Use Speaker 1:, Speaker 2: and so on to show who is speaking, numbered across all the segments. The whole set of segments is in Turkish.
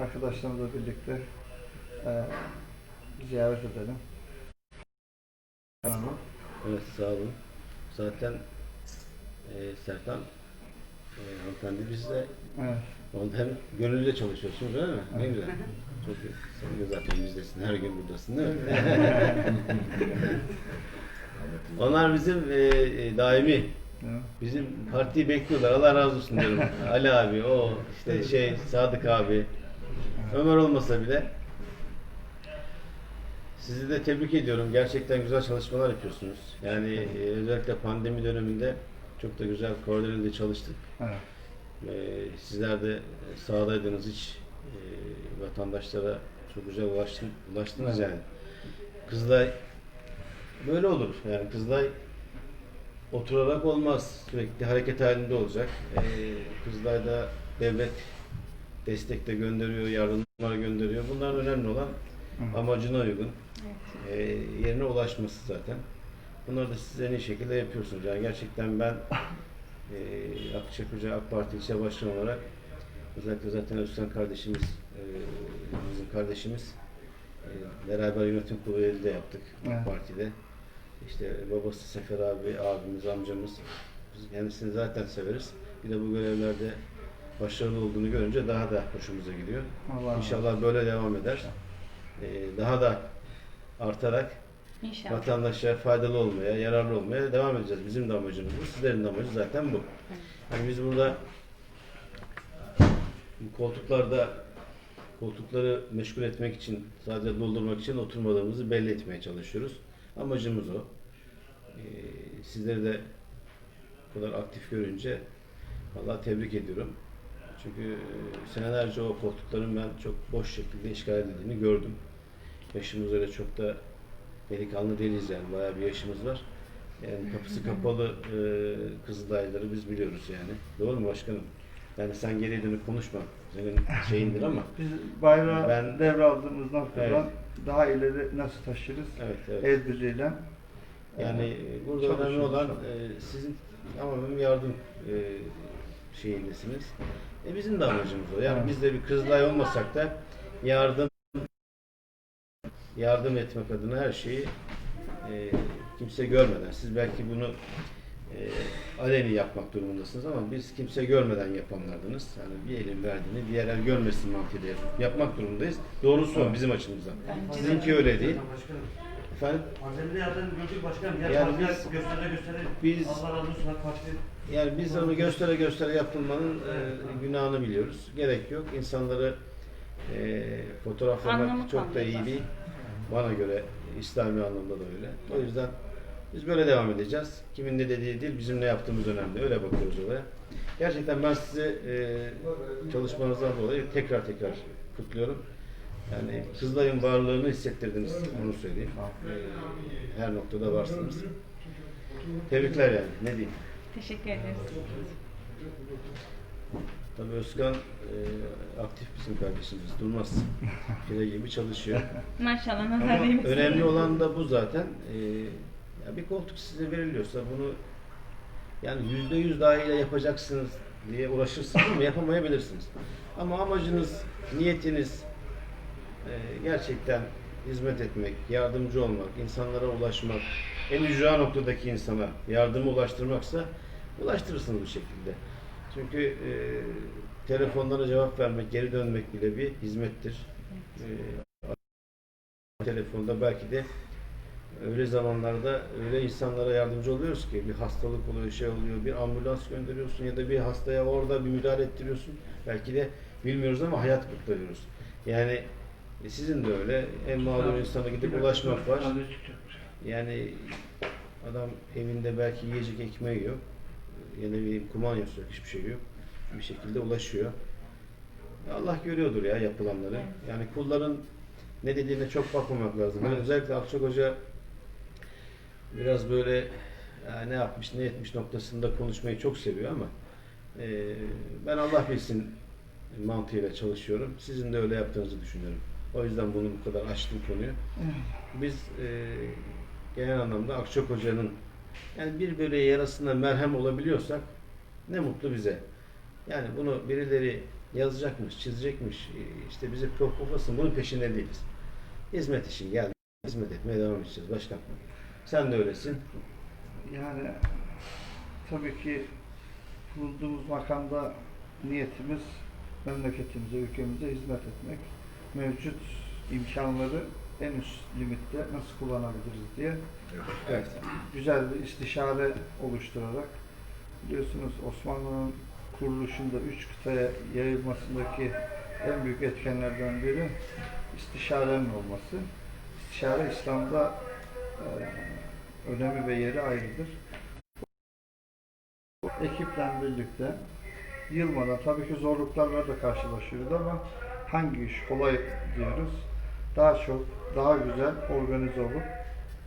Speaker 1: arkadaşlarımızla birlikte e, ziyaret edelim.
Speaker 2: Evet sağ olun. Zaten e, Serkan e, hanımefendi bizde
Speaker 1: Evet.
Speaker 2: Onda hem gönüllüce çalışıyorsunuz öyle mi? Ne güzel. Çok iyi. Sen de zaten bizdesin. Her gün buradasın değil mi? Onlar bizim e, e, daimi.
Speaker 1: Evet.
Speaker 2: Bizim partiyi bekliyorlar. Allah razı olsun diyorum. Ali abi, o işte şey Sadık abi. Ömer olmasa bile sizi de tebrik ediyorum. Gerçekten güzel çalışmalar yapıyorsunuz. Yani e, özellikle pandemi döneminde çok da güzel koordineli çalıştık.
Speaker 1: Evet.
Speaker 2: Ee, sizler de sahadaydınız hiç e, vatandaşlara çok güzel ulaştın, ulaştınız yani. Kızılay böyle olur. Yani Kızılay oturarak olmaz. Sürekli hareket halinde olacak. Ee, Kızılay'da devlet destek de gönderiyor, yardımlar gönderiyor. Bunlar önemli olan amacına uygun. e, yerine ulaşması zaten. Bunları da siz en iyi şekilde yapıyorsunuz. Yani gerçekten ben e, Akçakoca AK Parti ilçe başkanı olarak özellikle zaten Özkan kardeşimiz e, bizim kardeşimiz e, beraber yönetim kurulu de yaptık
Speaker 1: Evet.
Speaker 2: AK Parti'de. İşte babası Sefer abi, abimiz, amcamız biz kendisini zaten severiz. Bir de bu görevlerde başarılı olduğunu görünce daha da hoşumuza gidiyor.
Speaker 1: Allah.
Speaker 2: İnşallah böyle devam eder. Ee, daha da artarak
Speaker 3: İnşallah.
Speaker 2: vatandaşa faydalı olmaya, yararlı olmaya devam edeceğiz. Bizim de amacımız bu. Sizlerin de amacı zaten bu. Yani biz burada bu koltuklarda koltukları meşgul etmek için, sadece doldurmak için oturmadığımızı belli etmeye çalışıyoruz. Amacımız o. Ee, sizleri de bu kadar aktif görünce vallahi tebrik ediyorum. Çünkü e, senelerce o koltukların ben çok boş şekilde işgal edildiğini gördüm. Yaşımız öyle çok da delikanlı değiliz yani. Bayağı bir yaşımız var. Yani kapısı kapalı e, Kızıldayları biz biliyoruz yani. Doğru mu başkanım? Yani sen geriye dönüp konuşma. Senin şeyindir ama.
Speaker 1: Biz bayrağı
Speaker 2: Ben-
Speaker 1: devraldığımız noktadan
Speaker 2: Evet.
Speaker 1: daha ileri nasıl taşırız?
Speaker 2: Evet, evet.
Speaker 1: El birliğiyle.
Speaker 2: Yani
Speaker 1: e,
Speaker 2: e, burada önemli olan e, sizin tamamen yardım e, şeyindesiniz. E, bizim de amacımız o. Yani biz de bir Kızılay olmasak da yardım yardım etmek adına her şeyi e, kimse görmeden, siz belki bunu e, aleni yapmak durumundasınız ama biz kimse görmeden yapanlardınız. Yani bir elin verdiğini diğer el görmesin mantığıyla yap- yapmak durumundayız. Doğrusu o bizim açımızdan. Sizinki öyle değil. Efendim?
Speaker 4: Pandemide yaptığını gördük başkanım. Diğer
Speaker 2: Yani
Speaker 4: partiler
Speaker 2: biz-
Speaker 4: göstere göstere.
Speaker 2: biz-
Speaker 4: Allah razı olsun AK Parti.
Speaker 2: Yani biz onu göstere göstere yapılmanın e, günahını biliyoruz. Gerek yok. İnsanları e, fotoğraflamak
Speaker 3: Anlamı
Speaker 2: çok da
Speaker 3: kalmıyor
Speaker 2: iyi değil. Bana göre İslami anlamda da öyle. O yüzden biz böyle devam edeceğiz. Kimin ne dediği değil, bizim ne yaptığımız önemli. Öyle bakıyoruz olaya. Gerçekten ben size e, çalışmanızdan dolayı tekrar tekrar kutluyorum. Yani Kızılay'ın varlığını hissettirdiniz, onu söyleyeyim. E, her noktada varsınız. Tebrikler yani, ne diyeyim.
Speaker 3: Teşekkür ederiz.
Speaker 2: Tabii Özkan e, aktif bizim kardeşimiz. Durmaz. File gibi çalışıyor.
Speaker 3: Maşallah
Speaker 2: Ama
Speaker 3: nazar değmesin.
Speaker 2: önemli olan da bu zaten. E, ya bir koltuk size veriliyorsa bunu yani yüzde yüz daha iyi yapacaksınız diye uğraşırsınız ama yapamayabilirsiniz. Ama amacınız, niyetiniz gerçekten hizmet etmek, yardımcı olmak, insanlara ulaşmak, en ücra noktadaki insana yardımı ulaştırmaksa ulaştırırsınız bu şekilde. Çünkü e, telefonlara cevap vermek, geri dönmek bile bir hizmettir. E, telefonda belki de öyle zamanlarda öyle insanlara yardımcı oluyoruz ki bir hastalık oluyor, şey oluyor, bir ambulans gönderiyorsun ya da bir hastaya orada bir müdahale ettiriyorsun. Belki de bilmiyoruz ama hayat kurtarıyoruz. Yani e, sizin de öyle. En mağdur insana gidip ulaşmak var. Yani adam evinde belki yiyecek ekmeği yok. Ya da bir kumanyası yok, hiçbir şey yok. Bir şekilde ulaşıyor. Allah görüyordur ya yapılanları. Yani kulların ne dediğine çok bakmamak lazım. Yani özellikle Akçak Hoca biraz böyle ya ne yapmış ne etmiş noktasında konuşmayı çok seviyor ama e, ben Allah bilsin mantığıyla çalışıyorum. Sizin de öyle yaptığınızı düşünüyorum. O yüzden bunu bu kadar açtım konuyu. Biz e, genel anlamda Akçak Hoca'nın yani bir böreği yarasına merhem olabiliyorsak ne mutlu bize. Yani bunu birileri yazacakmış, çizecekmiş, e, işte bize propofasın bunun peşinde değiliz. Hizmet için geldik, hizmet etmeye devam edeceğiz başkan. Sen de öylesin.
Speaker 1: Yani tabii ki bulunduğumuz makamda niyetimiz memleketimize, ülkemize hizmet etmek. Mevcut imkanları en üst limitte nasıl kullanabiliriz diye
Speaker 2: Evet.
Speaker 1: güzel bir istişare oluşturarak biliyorsunuz Osmanlı'nın kuruluşunda üç kıtaya yayılmasındaki en büyük etkenlerden biri istişarenin olması. İstişare İslam'da e, önemi ve yeri ayrıdır. Ekiple birlikte yılmadan tabii ki zorluklarla da karşılaşıyoruz ama hangi iş kolay diyoruz. Daha çok, daha güzel organize olup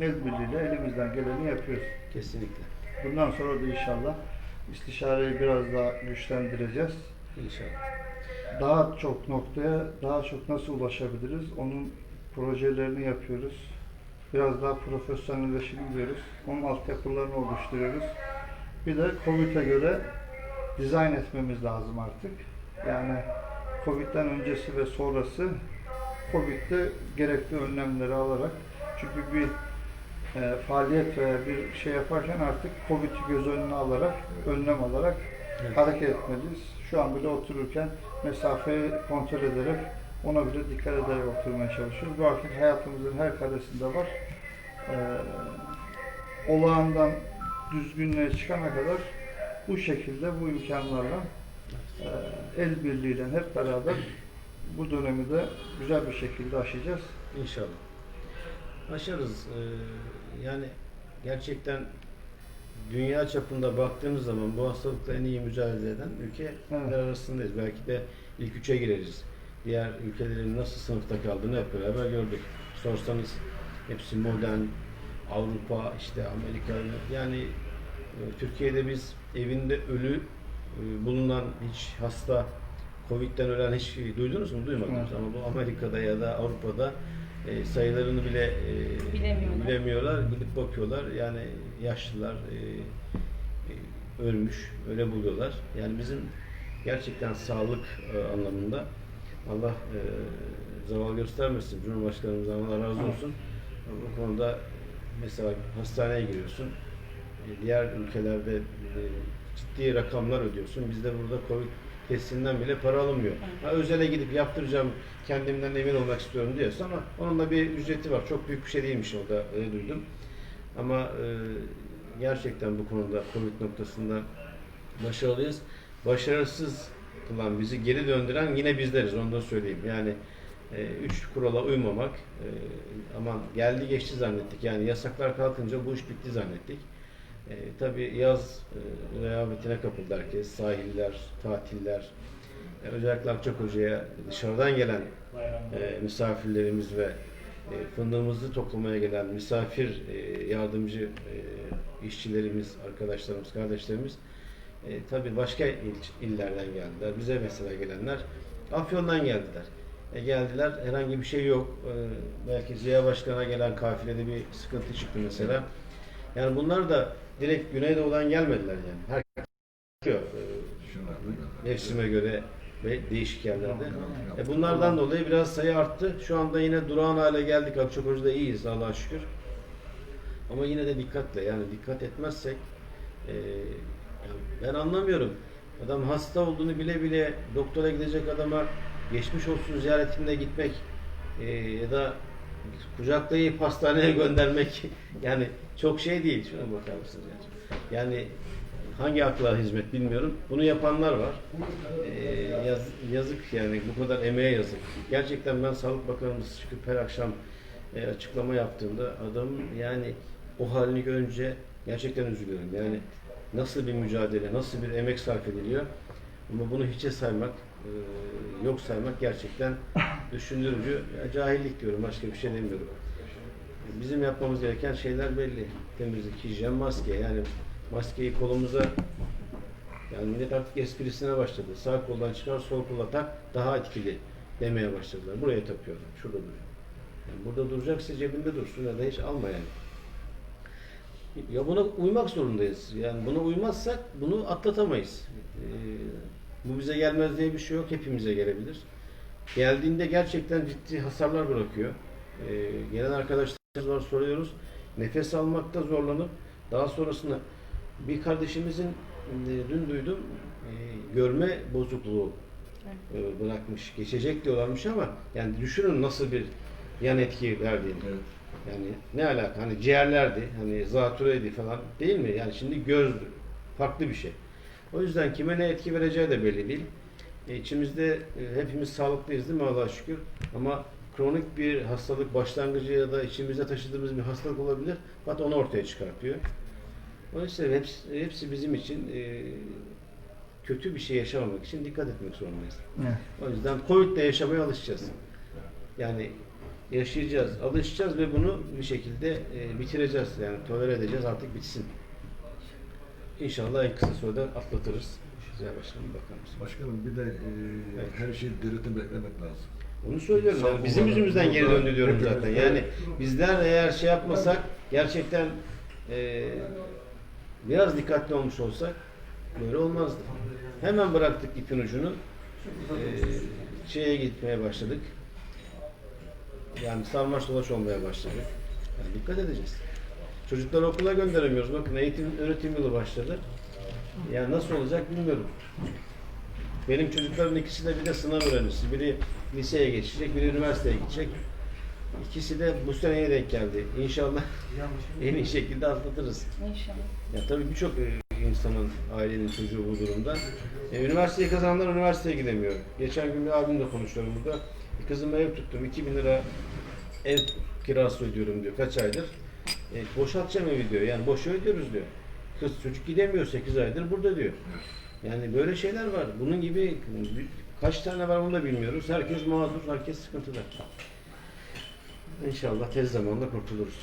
Speaker 1: el birliğiyle elimizden geleni yapıyoruz.
Speaker 2: Kesinlikle.
Speaker 1: Bundan sonra da inşallah istişareyi biraz daha güçlendireceğiz.
Speaker 2: İnşallah.
Speaker 1: Daha çok noktaya daha çok nasıl ulaşabiliriz? Onun projelerini yapıyoruz. Biraz daha profesyonelleşelim diyoruz. Onun altyapılarını oluşturuyoruz. Bir de COVID'e göre dizayn etmemiz lazım artık. Yani COVID'den öncesi ve sonrası COVID'de gerekli önlemleri alarak çünkü bir e, faaliyet veya bir şey yaparken artık COVID'i göz önüne alarak, önlem alarak
Speaker 2: Evet.
Speaker 1: hareket etmeliyiz. Şu an bile otururken mesafeyi kontrol ederek ona bile dikkat ederek oturmaya çalışıyoruz. Bu artık hayatımızın her karesinde var. Ee, olağandan düzgünlüğe çıkana kadar bu şekilde, bu imkanlarla e, el birliğiyle hep beraber bu dönemi de güzel bir şekilde aşacağız.
Speaker 2: İnşallah. Aşarız. Ee, yani gerçekten dünya çapında baktığımız zaman bu hastalıkla en iyi mücadele eden ülkeler
Speaker 1: Evet.
Speaker 2: arasındayız. Belki de ilk üçe gireriz. Diğer ülkelerin nasıl sınıfta kaldığını hep beraber gördük. Sorsanız hepsi modern, Avrupa, işte Amerika yani e, Türkiye'de biz evinde ölü bulunan hiç hasta Covid'den ölen hiç duydunuz mu? Duymadınız ama bu Amerika'da ya da Avrupa'da e, sayılarını bile e,
Speaker 3: Bilemiyorlar.
Speaker 2: bilemiyorlar. Gidip bakıyorlar. Yani yaşlılar e, e, ölmüş. Öyle buluyorlar. Yani bizim gerçekten sağlık e, anlamında Allah e, zaval göstermesin. Cumhurbaşkanımızdan Allah razı olsun. Bu konuda mesela hastaneye giriyorsun. E, Diğer ülkelerde e, ciddi rakamlar ödüyorsun. Bizde burada Covid testinden bile para alınmıyor. Ha, özele gidip yaptıracağım, kendimden emin olmak istiyorum diyorsun ama onun da bir ücreti var. Çok büyük bir şey değilmiş o da öyle duydum. Ama e, gerçekten bu konuda Covid noktasında başarılıyız. Başarısız kılan bizi geri döndüren yine bizleriz onu da söyleyeyim. Yani e, üç kurala uymamak e, aman geldi geçti zannettik. Yani yasaklar kalkınca bu iş bitti zannettik. E, tabii yaz e, rehavetine kapıldı herkes. Sahiller, tatiller. E, özellikle Akçakoca'ya dışarıdan gelen e, misafirlerimiz ve e, fındığımızı toplamaya gelen misafir e, yardımcı e, işçilerimiz, arkadaşlarımız, kardeşlerimiz e, tabii başka il, illerden geldiler. Bize mesela gelenler Afyon'dan geldiler. E, geldiler herhangi bir şey yok. E, belki Ziya Başkan'a gelen kafilede bir sıkıntı çıktı mesela. Yani bunlar da direkt Güneydoğu'dan gelmediler yani. Herkes e, mevsime göre ve değişik yerlerde. E bunlardan dolayı biraz sayı arttı. Şu anda yine durağan hale geldik. Akçakoca'da iyiyiz Allah'a şükür. Ama yine de dikkatle yani dikkat etmezsek e, ben anlamıyorum. Adam hasta olduğunu bile bile doktora gidecek adama geçmiş olsun ziyaretinde gitmek e, ya da kucaklayıp hastaneye göndermek yani çok şey değil. Şuna bakar mısınız yani? Yani hangi akla hizmet bilmiyorum. Bunu yapanlar var. Ee, yaz- yazık yani bu kadar emeğe yazık. Gerçekten ben Sağlık Bakanımız çıkıp her akşam e, açıklama yaptığımda adamın yani o halini görünce gerçekten üzülüyorum. Yani nasıl bir mücadele, nasıl bir emek sarf ediliyor. Ama bunu hiçe saymak, e, yok saymak gerçekten düşündürücü. Ya, cahillik diyorum, başka bir şey demiyorum. Bizim yapmamız gereken şeyler belli. Temizlik, hijyen, maske. Yani maskeyi kolumuza yani millet artık esprisine başladı. Sağ koldan çıkar, sol kola tak, daha etkili demeye başladılar. Buraya takıyorlar, şurada duruyor. Yani burada duracaksa cebinde dursun ya da hiç alma yani. Ya buna uymak zorundayız. Yani buna uymazsak bunu atlatamayız. Ee, Bu bize gelmez diye bir şey yok. Hepimize gelebilir. Geldiğinde gerçekten ciddi hasarlar bırakıyor. Ee, gelen arkadaşlar var soruyoruz. Nefes almakta zorlanıp daha sonrasında bir kardeşimizin e, dün duydum e, görme bozukluğu e, bırakmış. Geçecek diyorlarmış ama yani düşünün nasıl bir yan etki verdiğini.
Speaker 5: Evet.
Speaker 2: Yani ne alaka? Hani ciğerlerdi, hani zatürreydi falan değil mi? Yani şimdi gözdü. Farklı bir şey. O yüzden kime ne etki vereceği de belli değil. E, içimizde e, hepimiz sağlıklıyız değil mi Allah'a şükür. Ama kronik bir hastalık başlangıcı ya da içimizde taşıdığımız bir hastalık olabilir. Fakat onu ortaya çıkartıyor. Dolayısıyla hepsi, hepsi bizim için e, kötü bir şey yaşamamak için dikkat etmek zorundayız.
Speaker 1: Evet.
Speaker 2: O yüzden Covid'le yaşamaya alışacağız. Yani yaşayacağız, alışacağız ve bunu bir şekilde e, bitireceğiz. Yani tolere edeceğiz, artık bitsin. İnşallah en kısa sürede atlatırız. Güzel başkanım bakar mısın?
Speaker 5: Başkanım bir de e,
Speaker 2: Evet.
Speaker 5: her şeyi devletten beklemek lazım.
Speaker 2: Onu söylüyorum.
Speaker 5: Sağ
Speaker 2: Yani bizim
Speaker 5: olun.
Speaker 2: yüzümüzden geri döndü diyorum zaten. Yani bizler eğer şey yapmasak, gerçekten e, biraz dikkatli olmuş olsak böyle olmazdı. Hemen bıraktık ipin ucunu. E, şeye gitmeye başladık. Yani sarmaş dolaş olmaya başladık. Yani dikkat edeceğiz. Çocukları okula gönderemiyoruz. Bakın eğitim öğretim yılı başladı. Yani nasıl olacak bilmiyorum. Benim çocukların ikisi de bir de sınav öğrencisi. Biri liseye geçecek, biri üniversiteye gidecek. İkisi de bu seneye denk geldi. İnşallah en iyi şekilde atlatırız.
Speaker 3: İnşallah.
Speaker 2: Ya tabii birçok e, insanın, ailenin çocuğu bu durumda. E, üniversiteyi kazananlar üniversiteye gidemiyor. Geçen gün bir abimle konuşuyorum burada. Bir kızıma ev tuttum. 2000 lira ev kirası ödüyorum diyor. Kaç aydır? E, boşaltacağım evi diyor. Yani boş ödüyoruz diyor. Kız çocuk gidemiyor 8 aydır burada diyor. Yani böyle şeyler var. Bunun gibi kaç tane var onu da bilmiyoruz. Herkes mağdur, herkes sıkıntıda. İnşallah tez zamanda kurtuluruz.